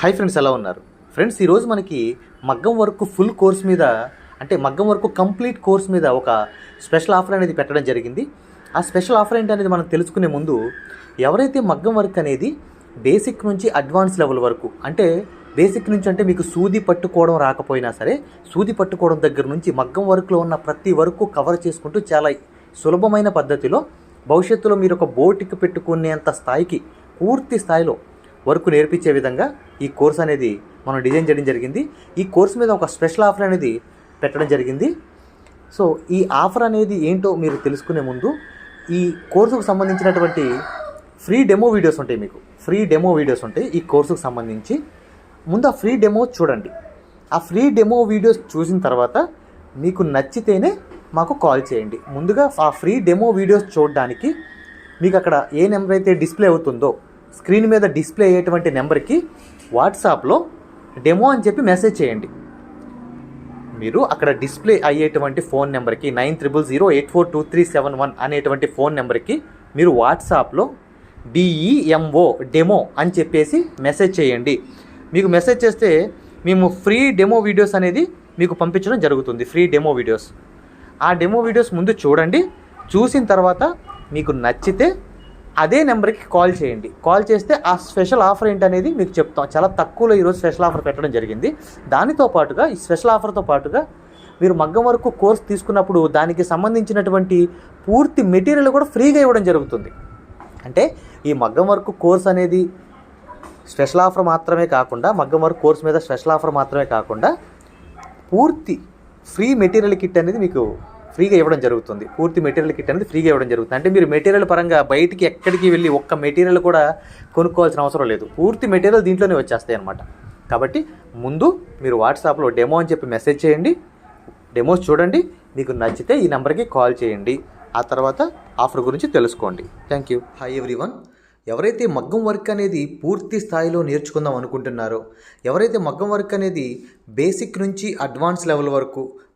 Hi friends ఎలా ఉన్నారు? Friends ఈరోజు మనకి మగ్గం వర్క్ ఫుల్ కోర్స్ మీద అంటే మగ్గం వర్క్ కంప్లీట్ కోర్స్ మీద ఒక స్పెషల్ ఆఫర్ అనేది పెట్టడం జరిగింది. ఆ స్పెషల్ ఆఫర్ ఏంటి అనేది మనం తెలుసుకునే ముందు ఎవరైతే మగ్గం వర్క్ అనేది బేసిక్ నుంచి అడ్వాన్స్ లెవెల్ వరకు అంటే బేసిక్ నుంచి అంటే మీకు సూది పట్టుకోవడం రాకపోయినా సరే సూది పట్టుకోవడం దగ్గర నుంచి మగ్గం వర్క్లో ఉన్న ప్రతి వరకు కవర్ చేసుకుంటూ చాలా సులభమైన పద్ధతిలో భవిష్యత్తులో మీరు ఒక బోటికి పెట్టుకునేంత స్థాయికి పూర్తి స్థాయిలో వర్క్ నేర్పించే విధంగా ఈ కోర్స్ అనేది మనం డిజైన్ చేయడం జరిగింది. ఈ కోర్స్ మీద ఒక స్పెషల్ ఆఫర్ అనేది పెట్టడం జరిగింది. సో ఈ ఆఫర్ అనేది ఏంటో మీరు తెలుసుకునే ముందు ఈ కోర్సుకు సంబంధించినటువంటి ఫ్రీ డెమో వీడియోస్ ఉంటాయి మీకు. ఫ్రీ డెమో వీడియోస్ ఉంటాయి ఈ కోర్సుకు సంబంధించి. ముందు ఆ ఫ్రీ డెమో చూడండి. ఆ ఫ్రీ డెమో వీడియోస్ చూసిన తర్వాత మీకు నచ్చితేనే మాకు కాల్ చేయండి. ముందుగా ఆ ఫ్రీ డెమో వీడియోస్ చూడడానికి మీకు అక్కడ ఏ నెంబర్ అయితే డిస్ప్లే అవుతుందో స్క్రీన్ మీద డిస్ప్లే అయ్యేటువంటి నెంబర్కి వాట్సాప్లో డెమో అని చెప్పి మెసేజ్ చేయండి. మీరు అక్కడ డిస్ప్లే అయ్యేటువంటి ఫోన్ నెంబర్కి nine triple zero eight four two three seven one అనేటువంటి ఫోన్ నెంబర్కి మీరు వాట్సాప్లో డిఈఎంఓ డెమో అని చెప్పేసి మెసేజ్ చేయండి. మీకు మెసేజ్ చేస్తే మేము ఫ్రీ డెమో వీడియోస్ అనేది మీకు పంపించడం జరుగుతుంది ఫ్రీ డెమో వీడియోస్. ఆ డెమో వీడియోస్ ముందు చూడండి. చూసిన తర్వాత మీకు నచ్చితే అదే నెంబర్కి కాల్ చేయండి. కాల్ చేస్తే ఆ స్పెషల్ ఆఫర్ ఏంటనేది మీకు చెప్తాం. చాలా తక్కువలో ఈరోజు స్పెషల్ ఆఫర్ పెట్టడం జరిగింది. దానితో పాటుగా ఈ స్పెషల్ ఆఫర్తో పాటుగా మీరు మగ్గం వరకు కోర్స్ తీసుకున్నప్పుడు దానికి సంబంధించినటువంటి పూర్తి మెటీరియల్ కూడా ఫ్రీగా ఇవ్వడం జరుగుతుంది. అంటే ఈ మగ్గం వరకు కోర్స్ అనేది స్పెషల్ ఆఫర్ మాత్రమే కాకుండా మగ్గం వరకు కోర్స్ మీద స్పెషల్ ఆఫర్ మాత్రమే కాకుండా పూర్తి ఫ్రీ మెటీరియల్ కిట్ అనేది మీకు ఫ్రీగా ఇవ్వడం జరుగుతుంది. పూర్తి మెటీరియల్ కిట్ అనేది ఫ్రీగా ఇవ్వడం జరుగుతుంది. అంటే మీరు మెటీరియల్ పరంగా బయటికి ఎక్కడికి వెళ్ళి ఒక్క మెటీరియల్ కూడా కొనుక్కోవాల్సిన అవసరం లేదు. పూర్తి మెటీరియల్ దీంట్లోనే వచ్చేస్తాయి అనమాట కాబట్టి ముందు మీరు వాట్సాప్లో డెమో అని చెప్పి మెసేజ్ చేయండి. డెమోస్ చూడండి. మీకు నచ్చితే ఈ నెంబర్కి కాల్ చేయండి. ఆ తర్వాత ఆఫర్ గురించి తెలుసుకోండి. Thank you. Hi everyone. ఎవరైతే మగ్గం వర్క్ అనేది పూర్తి స్థాయిలో నేర్చుకుందాం అనుకుంటున్నారో ఎవరైతే మగ్గం వర్క్ అనేది బేసిక్ నుంచి అడ్వాన్స్ లెవెల్ వరకు